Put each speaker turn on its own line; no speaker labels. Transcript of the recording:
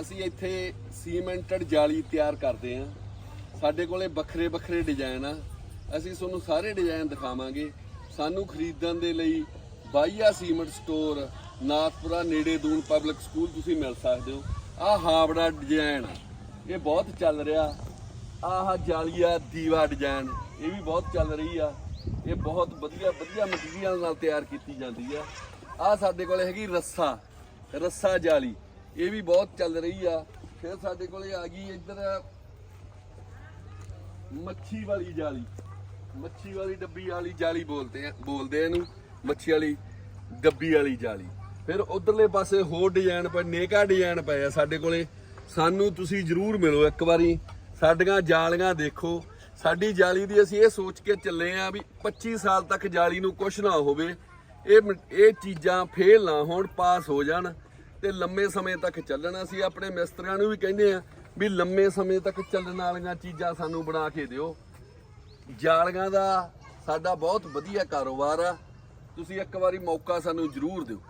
ਅਸੀਂ ਇੱਥੇ ਸੀਮੈਂਟਡ ਜਾਲੀ ਤਿਆਰ ਕਰਦੇ ਹਾਂ। ਸਾਡੇ ਕੋਲੇ ਵੱਖਰੇ ਵੱਖਰੇ ਡਿਜ਼ਾਈਨ ਆ। ਅਸੀਂ ਤੁਹਾਨੂੰ ਸਾਰੇ ਡਿਜ਼ਾਈਨ ਦਿਖਾਵਾਂਗੇ। ਸਾਨੂੰ ਖਰੀਦਣ ਦੇ ਲਈ ਬਾਈਆ ਸੀਮੈਂਟ ਸਟੋਰ, ਨਾਥਪੁਰਾ ਨੇੜੇ ਦੂਨ ਪਬਲਿਕ ਸਕੂਲ ਤੁਸੀਂ ਮਿਲ ਸਕਦੇ ਹੋ। ਆਹ ਹਾਵੜਾ ਡਿਜ਼ਾਈਨ ਆ। ਇਹ ਬਹੁਤ ਚੱਲ ਰਿਹਾ। ਆਹ ਜਾਲੀਆ ਦੀਵਾ ਡਿਜ਼ਾਈਨ, ਇਹ ਵੀ ਬਹੁਤ ਚੱਲ ਰਹੀ ਆ। ਇਹ ਬਹੁਤ ਵਧੀਆ ਵਧੀਆ ਮਟੀਰੀਅਲ ਨਾਲ ਤਿਆਰ ਕੀਤੀ ਜਾਂਦੀ ਆ। ਆ ਸਾਡੇ ਕੋਲ ਹੈਗੀ ਰੱਸਾ ਰੱਸਾ ਜਾਲੀ। ਇਹ ਵੀ ਬਹੁਤ ਚੱਲ ਰਹੀ ਆ। ਫਿਰ ਸਾਡੇ ਕੋਲੇ ਆ ਗਈ ਇੱਧਰ ਮੱਛੀ ਵਾਲੀ ਜਾਲੀ। ਮੱਛੀ ਵਾਲੀ ਡੱਬੀ ਵਾਲੀ ਜਾਲੀ ਬੋਲਦੇ ਆ ਬੋਲਦੇ ਆ ਇਹਨੂੰ। ਮੱਛੀ ਵਾਲੀ ਡੱਬੀ ਵਾਲੀ ਜਾਲੀ। ਫਿਰ ਉਧਰਲੇ ਪਾਸੇ ਹੋਰ ਡਿਜ਼ਾਈਨ ਪਏ, ਨੇਕਾ ਡਿਜ਼ਾਈਨ ਪਏ ਆ ਸਾਡੇ ਕੋਲੇ। ਸਾਨੂੰ ਤੁਸੀਂ ਜਰੂਰ ਮਿਲੋ ਇੱਕ ਵਾਰੀ। ਸਾਡੀਆਂ ਜਾਲੀਆਂ ਦੇਖੋ। ਸਾਡੀ ਜਾਲੀ ਦੀ ਅਸੀਂ ਇਹ ਸੋਚ ਕੇ ਚੱਲੇ ਆ ਵੀ 25 ਸਾਲ ਤੱਕ ਜਾਲੀ ਨੂੰ ਕੁਝ ਨਾ ਹੋਵੇ। ਇਹ ਇਹ ਚੀਜ਼ਾਂ ਫੇਲ ਨਾ ਹੋਣ, ਪਾਸ ਹੋ ਜਾਣ। ਤੇ ਲੰਮੇ ਸਮੇਂ ਤੱਕ ਚੱਲਣ ਅਸੀਂ ਆਪਣੇ ਮਿਸਤਰੀਆਂ ਨੂੰ ਵੀ ਕਹਿੰਦੇ ਆ ਵੀ ਲੰਮੇ ਸਮੇਂ ਤੱਕ ਚੱਲਣ ਵਾਲੀਆਂ ਚੀਜ਼ਾਂ ਸਾਨੂੰ ਬਣਾ ਕੇ ਦਿਓ। ਜਾਲੀਆਂ ਦਾ ਸਾਡਾ ਬਹੁਤ ਵਧੀਆ ਕਾਰੋਬਾਰ ਆ। ਤੁਸੀਂ ਇੱਕ ਵਾਰੀ ਮੌਕਾ ਸਾਨੂੰ ਜ਼ਰੂਰ ਦਿਓ।